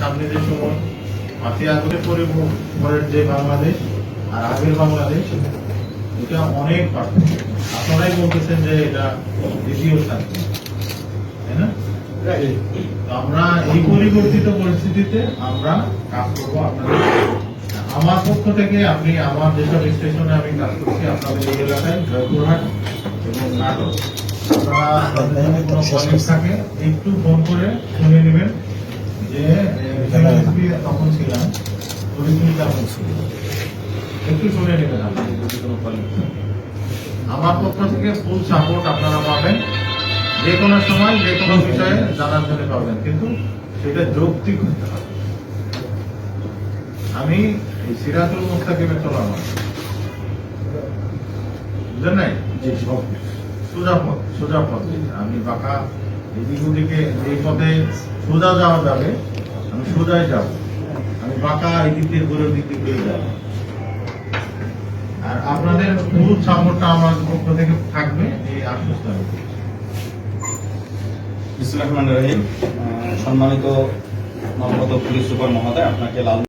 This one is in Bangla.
সামনে যে সময় মাসি আগতে পরিবারের যে বাংলাদেশ আর আগের বাংলাদেশ এটা অনেক পার্থক্য। আপনারাই বলতেছেন যে এটা দ্বিতীয় শান্তি তাই না? আমরা এই পরিবর্তিত পরিস্থিতিতে আমরা কাজ করব আপনাদের আমার পক্ষ থেকে আপনি আমার যেসব স্টেশনে আমি কাজ করছি আপনাদের এই এলাকায় জয়পুরহাট এবং নাটক আপনারা যদি কোনো থাকে একটু ফোন করে শুনে নেবেন। তখন ছিলাম পরিস্থিতি কেমন ছিল একটু শুনে নেবেন আপনি যদি কোনো কলিগ আমার পক্ষ থেকে ফুল সাপোর্ট আপনারা পাবেন। যে কোনো সময় যে কোনো বিষয়ে জানার জন্য পাবেন কিন্তু সেটা যৌক্তিক হতে হবে। আমি এই সিরাজুল মুস্তাকিমের চলা আমার বুঝলেন নাই? সোজা পথ সোজা পথ। আমি বাঁকা এদিক ওদিকে এই পথে সোজা যাওয়া যাবে আমি সোজাই যাব। আমি বাঁকা এই দিক দিয়ে ঘুরে দিক দিয়ে ঘুরে যাব আর আপনাদের ফুল সাপোর্টটা আমার পক্ষ থেকে থাকবে এই আশ্বস্ত আমি বিসমিল্লাহির বিসমুল্লাহ রহিম। সম্মানিত নবগত পুলিশ সুপার মহোদয়, আপনাকে লাল